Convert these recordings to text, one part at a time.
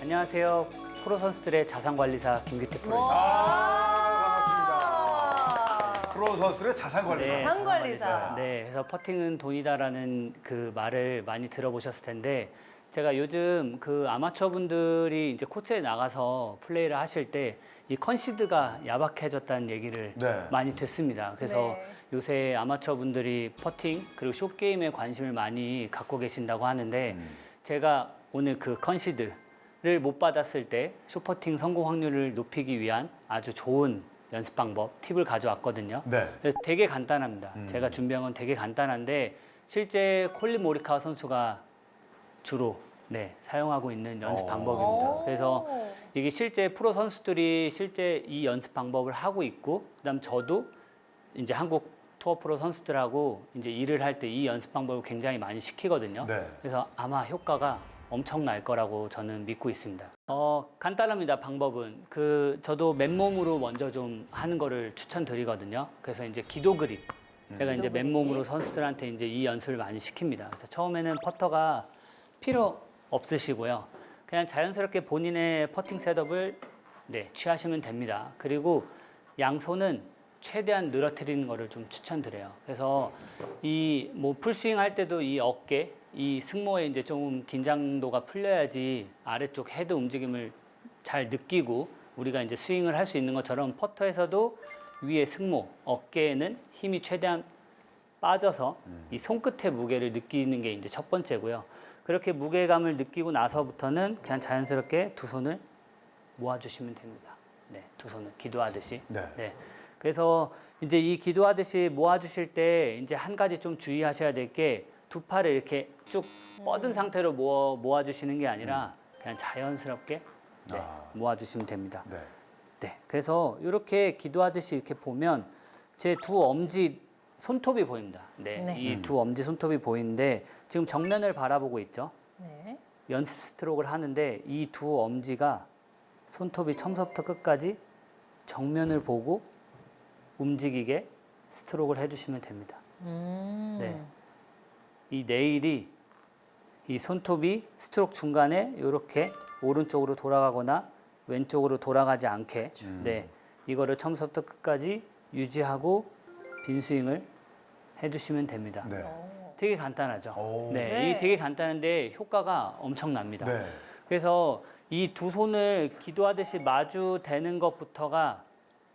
안녕하세요. 프로 선수들의 자산 관리사 김기태 프로입니다. 아, 반갑습니다. 프로 선수들의 자산 관리. 네, 자산 관리사. 네, 그래서 퍼팅은 돈이다라는 그 말을 많이 들어보셨을 텐데 제가 요즘 그 아마추어 분들이 이제 코트에 나가서 플레이를 하실 때 이 컨시드가 야박해졌다는 얘기를 네. 많이 듣습니다. 그래서 네. 요새 아마추어 분들이 퍼팅 그리고 숏 게임에 관심을 많이 갖고 계신다고 하는데 음. 제가 오늘 그 컨시드를 못 받았을 때 숏퍼팅 성공 확률을 높이기 위한 아주 좋은 연습 방법 팁을 가져왔거든요. 네. 되게 간단합니다. 음. 제가 준비한 건 되게 간단한데 실제 콜린 모리카 선수가 주로 네, 사용하고 있는 연습 어. 방법입니다. 그래서 이게 실제 프로 선수들이 실제 이 연습 방법을 하고 있고 그다음 저도 이제 한국 투어 프로 선수들하고 이제 일을 할 때 이 연습 방법을 굉장히 많이 시키거든요. 네. 그래서 아마 효과가 엄청 날 거라고 저는 믿고 있습니다. 어, 간단합니다. 방법은 그 저도 맨몸으로 먼저 좀 하는 거를 추천드리거든요. 그래서 이제 기도 그립. 제가 이제. 맨몸으로 선수들한테 이제 이 연습을 많이 시킵니다. 그래서 처음에는 퍼터가 필요 없으시고요. 그냥 자연스럽게 본인의 퍼팅 셋업을 네, 취하시면 됩니다. 그리고 양손은 최대한 늘어뜨리는 거를 좀 추천드려요. 그래서 이 뭐 풀스윙 할 때도 이 어깨, 이 승모에 이제 좀 긴장도가 풀려야지 아래쪽 헤드 움직임을 잘 느끼고 우리가 이제 스윙을 할 수 있는 것처럼 퍼터에서도 위에 승모, 어깨에는 힘이 최대한 빠져서 이 손끝의 무게를 느끼는 게 이제 첫 번째고요. 그렇게 무게감을 느끼고 나서부터는 그냥 자연스럽게 두 손을 모아주시면 됩니다. 네, 두 손을 기도하듯이. 네. 그래서 이제 이 기도하듯이 모아주실 때 이제 한 가지 좀 주의하셔야 될 게 두 팔을 이렇게 쭉 뻗은 상태로 모아, 모아주시는 게 아니라 그냥 자연스럽게 네, 아. 모아주시면 됩니다. 네. 네, 그래서 이렇게 기도하듯이 이렇게 보면 제 두 엄지 손톱이 보입니다. 네, 네. 이 두 엄지 손톱이 보이는데 지금 정면을 바라보고 있죠. 네. 연습 스트로크를 하는데 이 두 엄지가 손톱이 처음부터 끝까지 정면을 보고 움직이게 스트로크를 해주시면 됩니다. 음. 네. 이 네일이 이 손톱이 스트로크 중간에 이렇게 오른쪽으로 돌아가거나 왼쪽으로 돌아가지 않게 네 이거를 처음부터 끝까지 유지하고 빈 스윙을 해주시면 됩니다. 네. 어. 되게 간단하죠. 오. 네, 네. 이게 되게 간단한데 효과가 엄청납니다. 네. 그래서 이 두 손을 기도하듯이 마주 대는 것부터가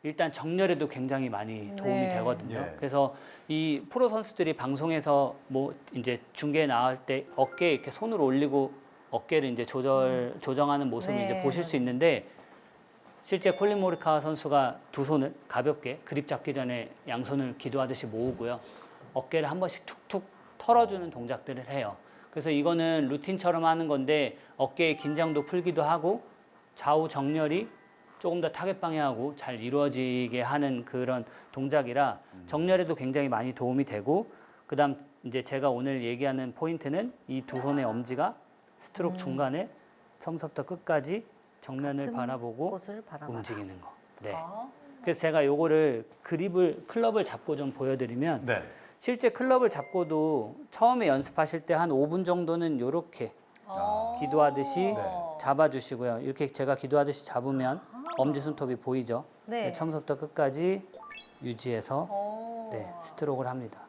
일단 정렬에도 굉장히 많이 도움이 네. 되거든요. 예. 그래서 이 프로 선수들이 방송에서 뭐 이제 중계에 나갈 때 어깨에 이렇게 손을 올리고 어깨를 이제 조절 조정하는 모습을 네. 이제 보실 수 있는데 실제 콜린 모리카 선수가 두 손을 가볍게 그립 잡기 전에 양손을 기도하듯이 모으고요. 어깨를 한 번씩 툭툭 털어주는 동작들을 해요. 그래서 이거는 루틴처럼 하는 건데 어깨의 긴장도 풀기도 하고 좌우 정렬이 조금 더 타겟 방향하고 잘 이루어지게 하는 그런 동작이라 정렬에도 굉장히 많이 도움이 되고 그다음 이제 제가 오늘 얘기하는 포인트는 이 두 손의 엄지가 스트로크 중간에 처음부터 끝까지 정면을 같은 바라보고 곳을 바라봐. 움직이는 거. 네. 아. 그래서 제가 요거를 그립을 클럽을 잡고 좀 보여드리면 네. 실제 클럽을 잡고도 처음에 연습하실 때 한 5분 정도는 요렇게 어. 기도하듯이 네. 잡아주시고요. 이렇게 제가 기도하듯이 잡으면 엄지 손톱이 보이죠? 네. 처음부터 끝까지 유지해서 어. 네, 스트로크를 합니다.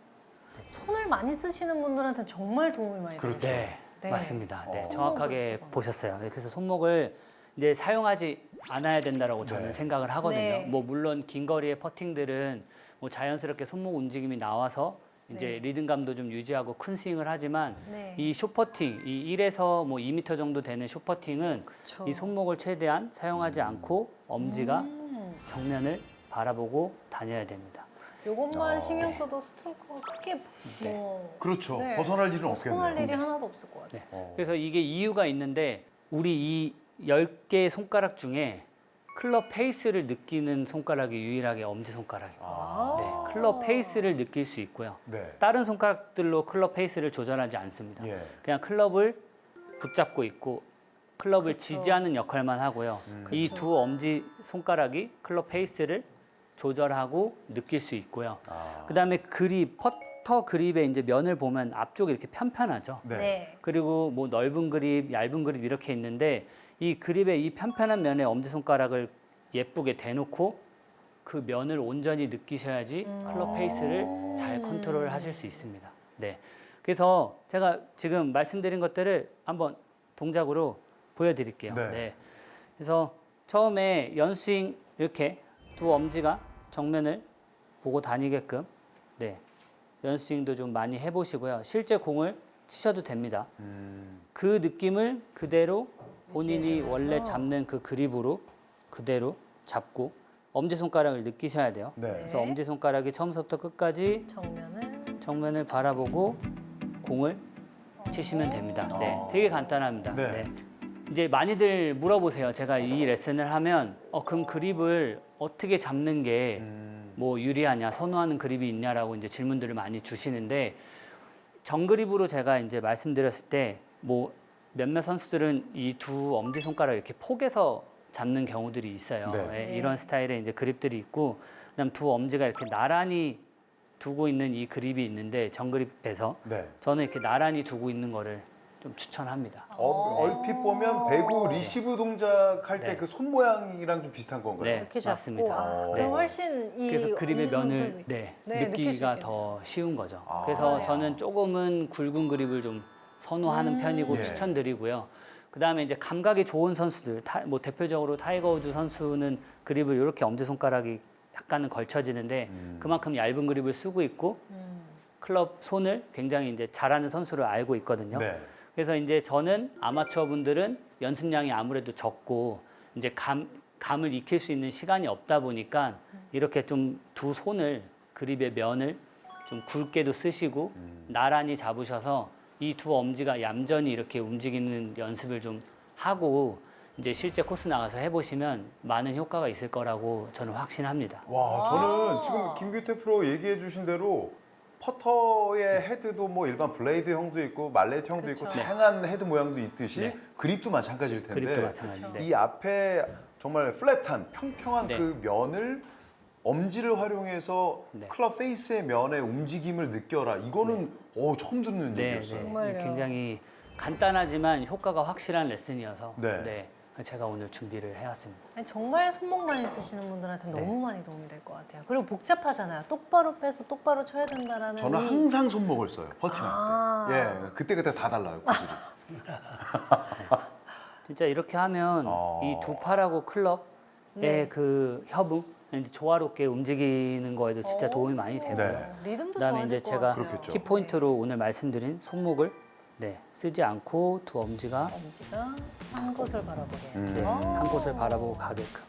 손을 많이 쓰시는 분들한테 는 정말 도움이 많이 그렇죠. 돼요. 네, 네. 맞습니다. 네, 어. 정확하게 손목을. 보셨어요. 네, 그래서 손목을 이제 사용하지 않아야 된다라고 저는 네. 생각을 하거든요. 네. 뭐 물론 긴 거리의 퍼팅들은 뭐 자연스럽게 손목 움직임이 나와서 이제 네. 리듬감도 좀 유지하고 큰 스윙을 하지만 네. 이 숏퍼팅, 이 1에서 뭐 2m 정도 되는 숏퍼팅은 그쵸. 이 손목을 최대한 사용하지 않고 엄지가 음. 정면을 바라보고 다녀야 됩니다. 요것만 어. 신경 써도 스트로크가 크게 뭐 그렇죠. 네. 벗어날 일은 벗어날 일이 없겠네요. 하나도 없을 것 같아요. 네. 어. 그래서 이게 이유가 있는데 우리 이 10개의 손가락 중에 클럽 페이스를 느끼는 손가락이 유일하게 엄지손가락이에요. 아. 네, 클럽 페이스를 느낄 수 있고요. 네. 다른 손가락들로 클럽 페이스를 조절하지 않습니다. 예. 그냥 클럽을 붙잡고 있고 클럽을 그쵸. 지지하는 역할만 하고요. 음. 이 그쵸. 두 엄지 손가락이 클럽 페이스를 조절하고 느낄 수 있고요. 아. 그다음에 그립 퍼 터 그립의 이제 면을 보면 앞쪽이 이렇게 편편하죠. 네. 네. 그리고 뭐 넓은 그립, 얇은 그립 이렇게 있는데 이 그립의 이 편편한 면에 엄지손가락을 예쁘게 대놓고 그 면을 온전히 느끼셔야지 클럽 페이스를 잘 컨트롤 하실 수 있습니다. 네. 그래서 제가 지금 말씀드린 것들을 한번 동작으로 보여드릴게요. 네. 네. 그래서 처음에 연스윙 이렇게 두 엄지가 정면을 보고 다니게끔 네. 연스윙도 좀 많이 해보시고요. 실제 공을 치셔도 됩니다. 음. 그 느낌을 그대로 본인이. 원래 잡는 그 그립으로 그대로 잡고 엄지 손가락을 느끼셔야 돼요. 네. 그래서 엄지 손가락이 처음부터 끝까지 정면을 정면을 바라보고 공을 치시면 됩니다. 네, 되게 간단합니다. 네. 네. 이제 많이들 물어보세요. 제가 이 레슨을 하면 어 그럼 그립을 어떻게 잡는 게 음. 뭐 유리하냐, 선호하는 그립이 있냐라고 이제 질문들을 많이 주시는데 정그립으로 제가 이제 말씀드렸을 때 뭐 몇몇 선수들은 이 두 엄지 손가락 이렇게 포개서 잡는 경우들이 있어요. 네. 예, 네. 이런 스타일의 이제 그립들이 있고 그다음 두 엄지가 이렇게 나란히 두고 있는 이 그립이 있는데 정그립에서 네. 저는 이렇게 나란히 두고 있는 거를 좀 추천합니다. 어, 얼핏 보면 배구 리시브 동작 할 때 네. 그 손 모양이랑 좀 비슷한 건가요? 네. 이렇게 잡고 맞습니다. 아, 네. 그럼 훨씬 이 그래서 그립의 엄지 면을 손톱이- 네, 네, 느낄 수 느끼기가 있겠네요. 더 쉬운 거죠. 아. 그래서. 저는 조금은 굵은 그립을 좀 선호하는 음. 편이고 예. 추천드리고요. 그 다음에 이제 감각이 좋은 선수들, 타- 뭐 대표적으로 타이거 우즈 선수는 그립을 이렇게 엄지 손가락이 약간은 걸쳐지는데 음. 그만큼 얇은 그립을 쓰고 있고 음. 클럽 손을 굉장히 이제 잘하는 선수를 알고 있거든요. 네. 그래서 이제 저는 아마추어 분들은 연습량이 아무래도 적고 이제 감 감을 익힐 수 있는 시간이 없다 보니까 이렇게 좀 두 손을 그립의 면을 좀 굵게도 쓰시고 나란히 잡으셔서 이 두 엄지가 얌전히 이렇게 움직이는 연습을 좀 하고 이제 실제 코스 나가서 해보시면 많은 효과가 있을 거라고 저는 확신합니다. 와, 저는 지금 김규태 프로 얘기해 주신 대로 퍼터의 헤드도 뭐 일반 블레이드 형도 있고 말레트 형도 있고 그쵸. 다양한 헤드 모양도 있듯이 네. 그립도 마찬가지일 텐데 그립도 마찬가지인데. 이 앞에 정말 플랫한 평평한 네. 그 면을 엄지를 활용해서 네. 클럽 페이스의 면의 움직임을 느껴라. 이거는 오, 처음 듣는 네, 얘기였어요. 정말요. 굉장히 간단하지만 효과가 확실한 레슨이어서 네. 네, 제가 오늘 준비를 해왔습니다. 아니, 정말 손목 많이 쓰시는 분들한테 네. 너무 많이 도움이 될 것 같아요. 그리고 복잡하잖아요. 똑바로 빼서 똑바로 쳐야 된다라는 저는 이- 항상 손목을 써요. 퍼팅할 아. 때. 예, 그때 그때 다 달라요. 구질이. 진짜 이렇게 하면 어. 이 두 팔하고 클럽의 네. 그 협응, 이제 조화롭게 움직이는 거에도 진짜 오. 도움이 많이 되고요. 네. 리듬도 그다음에 좋아질 이제 것 제가 같아요. 그렇겠죠. 키 포인트로 오늘 말씀드린 손목을 네, 쓰지 않고 두 엄지가 엄지가 한 곳을 바라보게. 음. 네, 오. 한 곳을 바라보고 가게끔.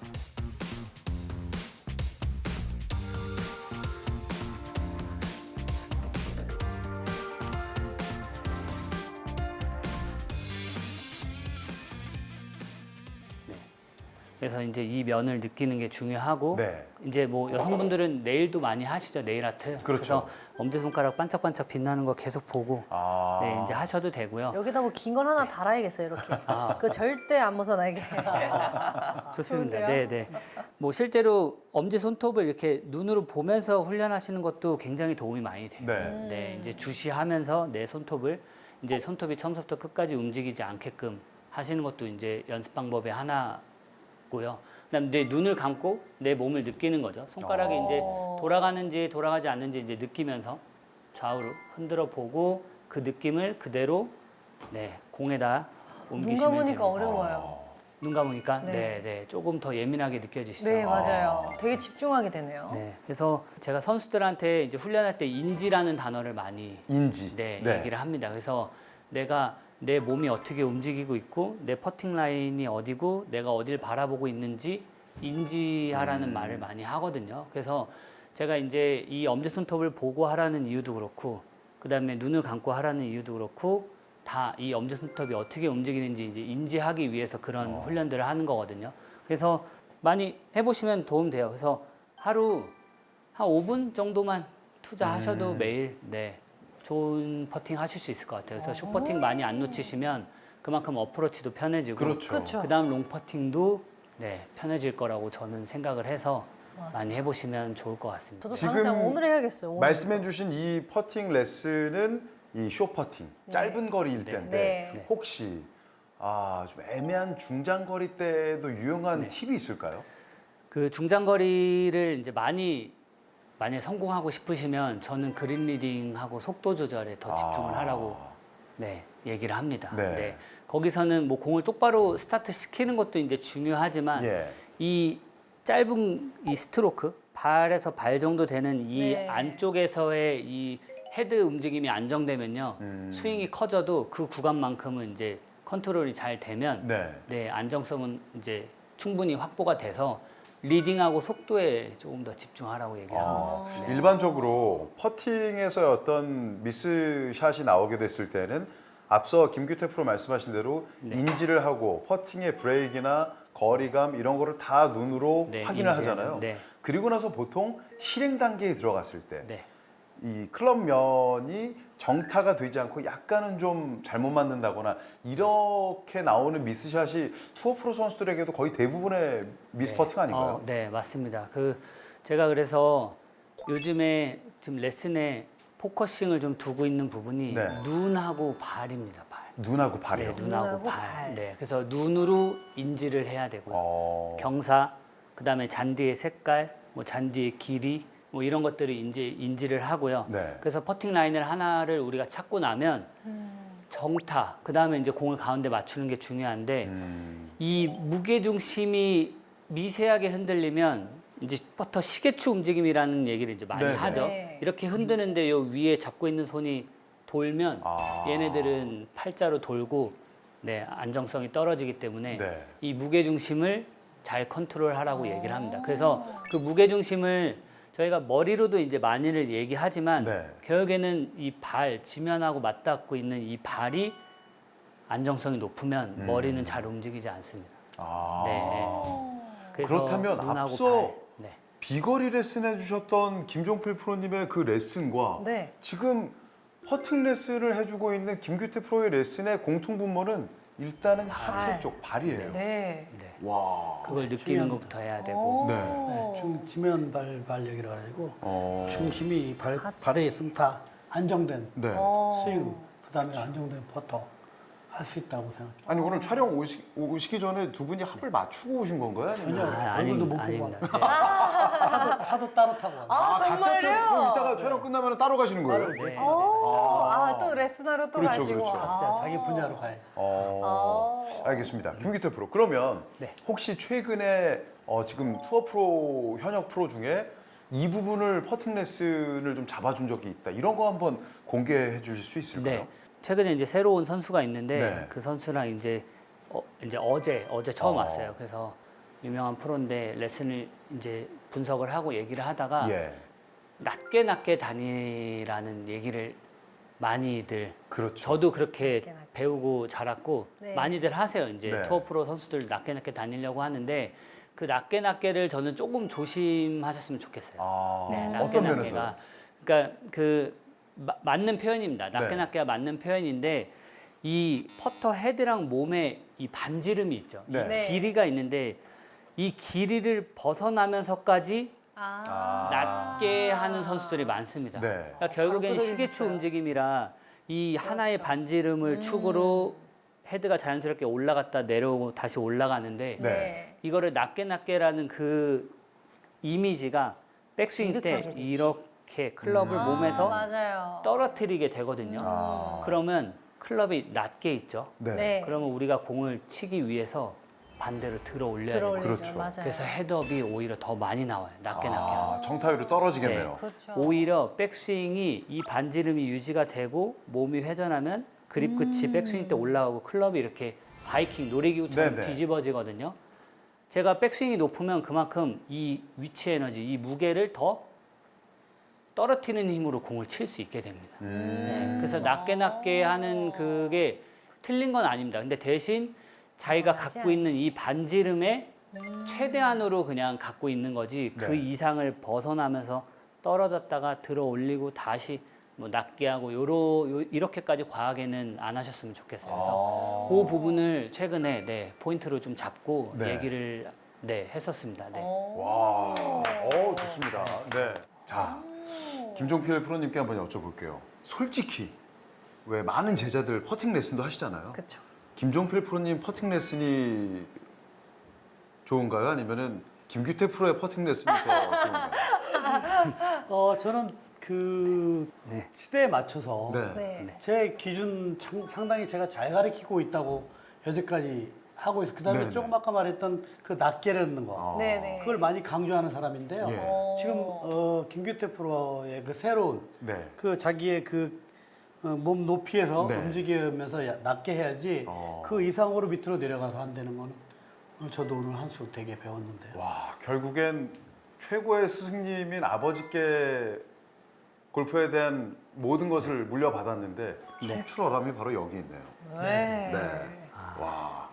그래서 이제 이 면을 느끼는 게 중요하고 네. 이제 뭐 여성분들은 네일도 많이 하시죠 네일 아트. 그렇죠. 그래서 엄지 손가락 반짝반짝 빛나는 거 계속 보고 아. 네 이제 하셔도 되고요. 여기다 뭐 긴 건 하나 달아야겠어요, 이렇게. 아. 그 절대 안 벗어나게. 좋습니다. 좋은데요? 네, 네. 뭐 실제로 엄지 손톱을 이렇게 눈으로 보면서 훈련하시는 것도 굉장히 도움이 많이 돼요. 네. 네, 이제 주시하면서 내 손톱을 이제 손톱이 처음부터 끝까지 움직이지 않게끔 하시는 것도 이제 연습 방법의 하나 고요. 그다음 내 눈을 감고 내 몸을 느끼는 거죠. 손가락이 어. 이제 돌아가는지 돌아가지 않는지 이제 느끼면서 좌우로 흔들어 보고 그 느낌을 그대로 네 공에다 눈 옮기시면 감으니까 됩니다. 어려워요. 눈 감으니까 네. 네, 네, 조금 더 예민하게 느껴지시죠. 네, 맞아요. 되게 집중하게 되네요. 네, 그래서 제가 선수들한테 이제 훈련할 때 인지라는 단어를 많이 인지. 네, 얘기를 합니다. 그래서 내가 내 몸이 어떻게 움직이고 있고 내 퍼팅 라인이 어디고 내가 어딜 바라보고 있는지 인지하라는 음. 말을 많이 하거든요. 그래서 제가 이제 이 엄지 손톱을 보고 하라는 이유도 그렇고 그다음에 눈을 감고 하라는 이유도 그렇고 다 이 엄지 손톱이 어떻게 움직이는지 이제 인지하기 위해서 그런 어. 훈련들을 하는 거거든요. 그래서 많이 해보시면 도움 돼요. 그래서 하루 한 5분 정도만 투자하셔도 음. 매일 네 좋은 퍼팅 하실 수 있을 것 같아요. 그래서 숏 퍼팅 많이 안 놓치시면 그만큼 어프로치도 편해지고 그렇죠. 그렇죠. 그다음 롱 퍼팅도 네 편해질 거라고 저는 생각을 해서 맞아. 많이 해보시면 좋을 것 같습니다. 저도 지금 당장 오늘 해야겠어요. 오늘. 말씀해주신 이 퍼팅 레슨은 이 쇼 퍼팅, 네. 짧은 거리일 네. 텐데 네. 혹시 아, 좀 애매한 중장 거리 때도 유용한 네. 팁이 있을까요? 그 중장거리를 이제 많이 만약 성공하고 싶으시면 저는 그린 리딩하고 속도 조절에 더 집중을 아. 하라고 네 얘기를 합니다. 네. 거기서는 뭐 공을 똑바로 스타트 시키는 것도 이제 중요하지만 예. 이 짧은 이 스트로크 발에서 발 정도 되는 이 네. 안쪽에서의 이 헤드 움직임이 안정되면요 음. 스윙이 커져도 그 구간만큼은 이제 컨트롤이 잘 되면 네. 네, 안정성은 이제 충분히 확보가 돼서 리딩하고 속도에 조금 더 집중하라고 얘기를 아, 합니다. 네. 일반적으로 퍼팅에서 어떤 미스샷이 나오게 됐을 때는 앞서 김규태 프로 말씀하신 대로 네. 인지를 하고 퍼팅의 브레이크나 거리감 이런 거를 다 눈으로 네, 확인을 인지하는, 하잖아요. 네. 그리고 나서 보통 실행 단계에 들어갔을 때 네. 이 클럽 면이 정타가 되지 않고 약간은 좀 잘못 맞는다거나 이렇게 나오는 미스샷이 투어 프로 선수들에게도 거의 대부분의 미스 네. 퍼팅 아닌가요? 어, 네, 맞습니다. 그 제가 그래서 요즘에 지금 레슨에 포커싱을 좀 두고 있는 부분이 네. 눈하고 발입니다. 발. 눈하고 발이요. 네, 눈하고, 눈하고 발. 발. 네, 그래서 눈으로 인지를 해야 되고 요. 어. 경사, 그다음에 잔디의 색깔, 뭐 잔디의 길이, 뭐 이런 것들을 인지 인지를 하고요. 네. 그래서 퍼팅 라인을 하나를 우리가 찾고 나면 정타, 그 다음에 이제 공을 가운데 맞추는 게 중요한데 음. 이 무게 중심이 미세하게 흔들리면 이제 퍼터 시계추 움직임이라는 얘기를 이제 많이 네네. 하죠. 네. 이렇게 흔드는데 요 위에 잡고 있는 손이 돌면 아. 얘네들은 팔자로 돌고 네, 안정성이 떨어지기 때문에 네. 이 무게 중심을 잘 컨트롤하라고 얘기를 합니다. 그래서 그 무게 중심을 저희가 머리로도 이제 많이를 얘기하지만 네. 결국에는 이 발 지면하고 맞닿고 있는 이 발이 안정성이 높으면 음. 머리는 잘 움직이지 않습니다. 아. 네. 그래서 그렇다면 앞서 발, 네. 비거리 레슨 해 주셨던 김종필 프로님의 그 레슨과 네. 지금 퍼팅 레슨을 해주고 있는 김규태 프로의 레슨의 공통 분모는 일단은 하체 발. 쪽 발이에요. 네. 네. 와. 그걸 느끼는 중요합니다. 것부터 해야 되고 오. 네. 네, 중 지면 발 발력이라 가지고 어. 중심이 발 하체. 발에 있으면 다 안정된 네. 어. 스윙 그다음에 안정된 퍼터 할 수 있다고 생각해요. 아니 오늘 촬영 오시, 오시기 전에 두 분이 합을 맞추고 오신 건가요? 아니면? 전혀. 아, 얼굴도 아닙니다. 못 보고 아닙니다. 왔어요. 차도 차도 따로 타고 왔어요. 아, 각자 촬영, 정말요? 그럼 이따가 촬영 끝나면 따로 가시는 거예요? 따로 네. 오, 아. 아, 또 레슨하러 또 그렇죠, 가시고. 그렇죠. 각자 아. 자기 분야로 가야죠. 어, 아. 알겠습니다. 김기태 프로. 그러면 네. 혹시 최근에 어, 지금 투어 프로 현역 프로 중에 이 부분을 퍼팅 레슨을 좀 잡아준 적이 있다. 이런 거 한번 공개해 주실 수 있을까요? 네. 최근에 이제 새로 운 선수가 있는데 네. 그 선수랑 이제 어, 이제 어제 어제 처음 어. 왔어요. 그래서 유명한 프로인데 레슨을 이제 분석을 하고 얘기를 하다가 예. 낮게 낮게 다니라는 얘기를 많이들 그렇죠. 저도 그렇게 낮게 낮게. 배우고 자랐고 네. 많이들 하세요. 이제 네. 투어 프로 선수들 낮게 낮게 다니려고 하는데 그 낮게 낮게를 저는 조금 조심하셨으면 좋겠어요. 아, 네, 낮게 어떤 면에서? 낮게가 그러니까 그 마- 맞는 표현입니다. 낮게 네. 낮게가 맞는 표현인데 이 퍼터 헤드랑 몸에 이 반지름이 있죠. 이 네. 네. 길이가 있는데 이 길이를 벗어나면서까지 아. 낮게 하는 선수들이 많습니다. 네. 그러니까 결국엔 바로 시계추. 움직임이라 이 하나의 그렇죠. 반지름을 음. 축으로 헤드가 자연스럽게 올라갔다 내려오고 다시 올라가는데 네. 이거를 낮게 낮게라는 그 이미지가 백스윙 이렇게 때 하게 되지. 이렇게 클럽을 아, 몸에서 맞아요. 떨어뜨리게 되거든요. 아. 그러면 클럽이 낮게 있죠. 네. 네. 그러면 우리가 공을 치기 위해서 반대로 들어 올려야 돼요. 들어올리죠. 그렇죠. 맞아요. 그래서 헤드업이 오히려 더 많이 나와요. 낮게 낮게 하면. 아, 정타율이 떨어지겠네요. 그렇죠. 오히려 백스윙이 이 반지름이 유지가 되고 몸이 회전하면 그립 끝이 음. 백스윙 때 올라가고 클럽이 이렇게 바이킹 놀이기구처럼 네네. 뒤집어지거든요. 제가 백스윙이 높으면 그만큼 이 위치 에너지, 이 무게를 더 떨어뜨리는 힘으로 공을 칠 수 있게 됩니다. 음. 네, 그래서 낮게 낮게 하는 그게 틀린 건 아닙니다. 근데 대신 자기가 갖고 있는 이 반지름에 음. 최대한으로 그냥 갖고 있는 거지 그 네. 이상을 벗어나면서 떨어졌다가 들어 올리고 다시 뭐 낮게 하고 요로 요, 이렇게까지 과하게는 안 하셨으면 좋겠어요. 그래서 아. 그 부분을 최근에 네, 포인트로 좀 잡고 네. 얘기를 네, 했었습니다. 네. 오. 와, 어 좋습니다. 네. 자, 김종필 프로님께 한번 여쭤볼게요. 솔직히 왜 많은 제자들 퍼팅 레슨도 하시잖아요. 그렇죠. 김종필 프로님 퍼팅 레슨이 좋은가요? 아니면은 김규태 프로의 퍼팅 레슨이 더 좋은가요? 어, 저는 그 네. 시대에 맞춰서 네. 네. 제 기준 참- 상당히 제가 잘 가르치고 있다고 여태까지 하고 있어요. 그다음에 네네. 조금 아까 말했던 그 낮게 넣는 거. 어. 네네. 그걸 많이 강조하는 사람인데요. 예. 어. 지금 어, 김규태 프로의 그 새로운 네. 그 자기의 그 몸 높이에서 네. 움직이면서 야- 낮게 해야지 어. 그 이상으로 밑으로 내려가서 한다는 거는 오늘 저도 오늘 한 수 되게 배웠는데요. 와 결국엔 최고의 스승님인 아버지께 골프에 대한 모든 것을 물려받았는데 네. 청출어람이 바로 여기 있네요. 네. 네. 와